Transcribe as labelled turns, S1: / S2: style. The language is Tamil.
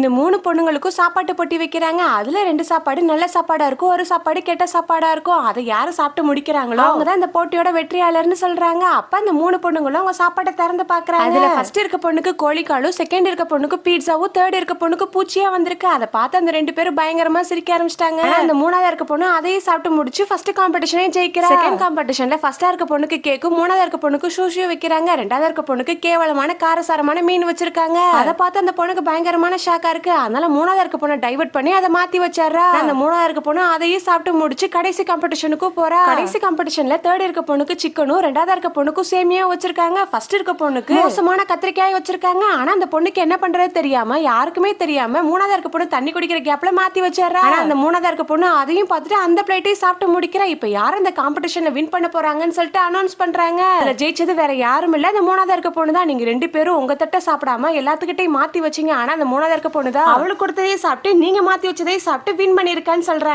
S1: இந்த மூணு பொண்ணுங்களுக்கும் சாப்பாட்டு பொட்டி வைக்கிறாங்க. அதுல ரெண்டு சாப்பாடு நல்ல சாப்பாடா இருக்கும் ஒரு சாப்பாடு கெட்ட சாப்பாடா இருக்கும். அதை யாரு சாப்பிட்டு முடிக்கிறாங்களோ அவங்க தான் இந்த போட்டியோட வெற்றியாளர்னு சொல்றாங்க. அப்ப அந்த மூணு பொண்ணுங்களும் அவங்க சாப்பாட்டை திறந்து பாக்குறாங்க. அதுல ஃபர்ஸ்ட் இருக்க பொண்ணுக்கு கோழிக்காலும் செகண்ட் இருக்க பொண்ணுக்கு பீட்சாவும் தேர்ட் இருக்க பொண்ணுக்கு பூச்சியா வந்திருக்கு. அதை பார்த்து அந்த ரெண்டு பேரும் பயங்கரமா சிரிக்க ஆரம்பிச்சிட்டாங்க. அந்த மூணாவது இருக்க பொண்ணு அதையும் சாப்பிட்டு முடிச்சு ஃபர்ஸ்ட் காம்படிஷனே ஜெயிக்கிறா. செகண்ட் காம்படிஷன்ல ஃபர்ஸ்டா இருக்க பொண்ணுக்கு கேக்கும் மூணாவது இருக்க பொண்ணுக்கு சூஷியோ வைக்கிறாங்க. ரெண்டாவது இருக்க பொண்ணுக்கு கேவலமான காரசாரமான மீன் வச்சிருக்காங்க. அதை பார்த்து அந்த பொண்ணுக்கு பயங்கரமான ஷாக்கா இருக்கு. அதனால மூணாவது இருக்க பொண்ணை டைவர்ட் பண்ணி அதை மாத்தி வச்சாரா அந்த மூணாவது இருக்க பொண்ணு அதையும் சாப்பிட்டு முடிச்சு கடைசி காம்படிஷனுக்கும் போறா. கடைசி காம்படிஷன்ல தேர்ட் இருக்க பொண்ணுக்கு சிக்கனும் ரெண்டாவது இருக்க பொண்ணுக்கும் சேமியாவும் வச்சிருக்காங்க. ஃபர்ஸ்ட் இருக்க பொண்ணுக்கு மோசமான கத்திரிக்காய் வச்சிருக்காங்க. ஆனா அந்த பொண்ணுக்கு என்ன பண்றது தெரியாம யாருக்குமே தெரியாம மூணாவது இருக்க பொண்ணு தண்ணி குடிக்கிற கேப்ல மாத்தி ஆனா அந்த மூணாவது இருக்க பொண்ணு அதையும் பார்த்துட்டு அந்த பிளேட்டையும் சாப்பிட்டு முடிக்கிறா. இப்ப யார் இந்த காம்படிஷன்ல வின் பண்ண போறாங்கன்னு சொல்லிட்டு அனௌன்ஸ் பண்றாங்க. அதுல ஜெயிச்சது வேற யாரும் இல்ல. அந்த மூணாவது இருக்க பொண்ணு தான் நீங்க ரெண்டு பேரும் உங்க தட்டை சாப்பிடாம எல்லாத்துக்கிட்டையும் மாத்தி வச்சீங்க. ஆனா அந்த மூணாவது இருக்க பொண்ணு தான் அவளுக்கு கொடுத்ததையே சாப்பிட்டு நீங்க மாத்தி வச்சதையும் சாப்பிட்டு வின் பண்ணிருக்கான்னு சொல்றாங்க.